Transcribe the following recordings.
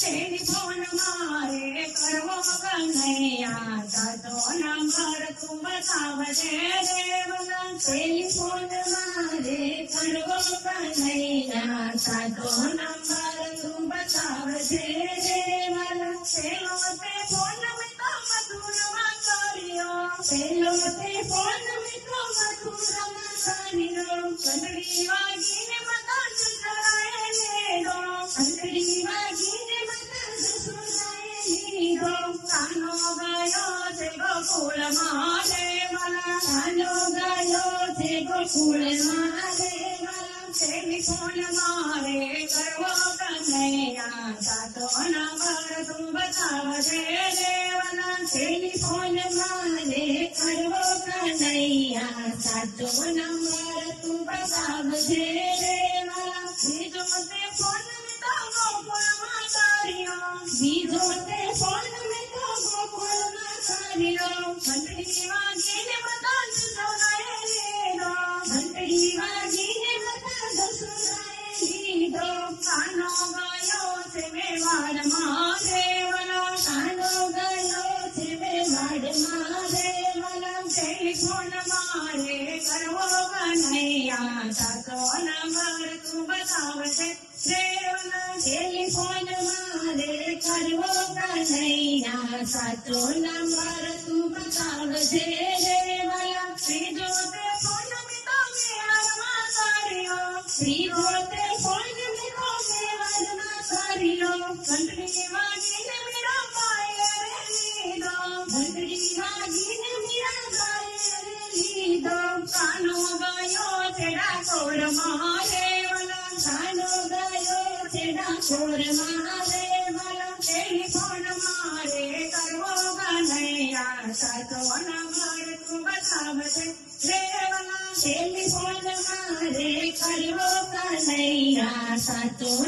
सेन मारे करवो कन्हैया दादो नंबर तू बताव दे देवना टेलीफोन मारे करवो कन्हैया दादो नंबर तू बताव दे देवना सेलो पे फ़ोन में तो मधुर मातोरियो सेलो पे फ़ोन में तो मधुर मातोरियो कंडड़ी वागी ने बता चुका है मेरा कंडड़ी वागी गयो थे गोकुल महादेव लालो गयो थे गोकुल महादेव से निपुण मारे करो कन्हैया नंबर तू बताव दे देवना से निपुण मारे करो कन्हैया नंबर तू बताव दे देवना से जो फ़ोन में तो सारिलो घंटड़ी वाजे ने बता सुनाए लीलो घंटड़ी ने बता सुनाए लीलो कानो गयो से मैं वाड़ महादेवलो कानो गयो से मैं वाड़ महादेवलो टेलीफोन मारे करवो कन्हैया तू बतावे टेलीफोन मारे करवो कन्हैया સાતો નંબર તું બતાવજે દેવના ત્રીજો તે ફોન મેં તો મેવાડમાં કર્યો ત્રીજો તે ફોન મેં તો મેવાડમાં કર્યો ઘંટડી વાગીને મીરા પાયે રે લીધો ઘંટડી વાગીને મીરા પાયે રે લીધો કાનો ગયો છે ડાકોર મહાદેવના કાનો ગયો છે ડાકોર મહાદેવના ટેલિફોન મારે કરવો बचातो अनामार को बचावसे देवना सेमी सोलमा रे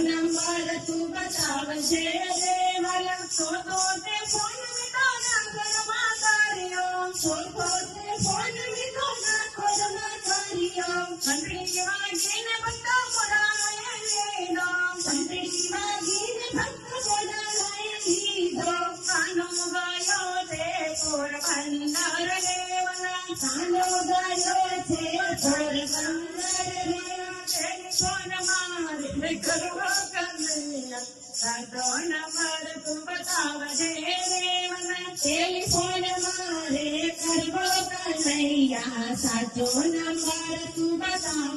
नंबर तू बचावसे देवना सोतो ते फ़ोन मिटो ना कर मातारियो फ़ोन मिटो ना छोर मारे करवा कन्या सदो नमर तुम बताव दे देवना चेली छोर मारे करवा कन्या सदो नमर तुम बताव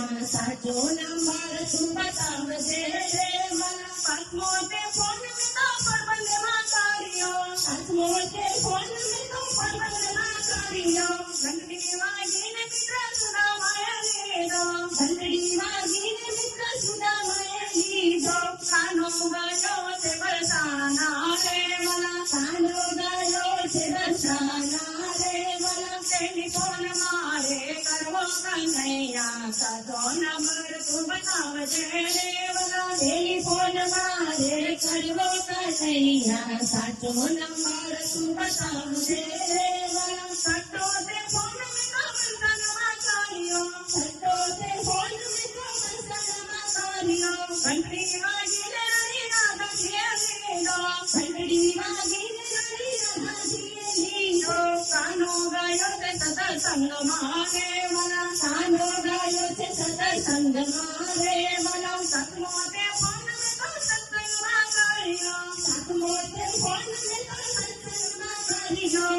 श्याम सजो नम्बर सुमताम से నైనా సతో నమర తుమతావ జయదేవల టెలిఫోన్ మారే కర్వో కనైనా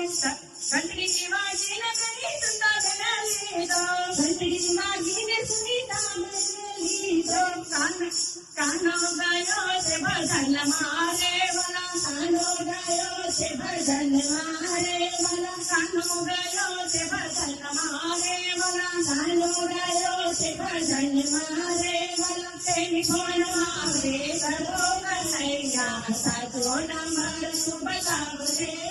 संतरी शिवाजी ने करी सुंदर बनली तो संतरी शिवाजी ने सुनीता बनली तो कान कानो गायो से भजन मारे वाला कानो गायो से भजन मारे वाला कानो गायो से भजन मारे वाला कानो गायो से भजन मारे वाला तेरी छोड़ मारे सर्वो कन्हैया सातो नंबर सुबह साबरे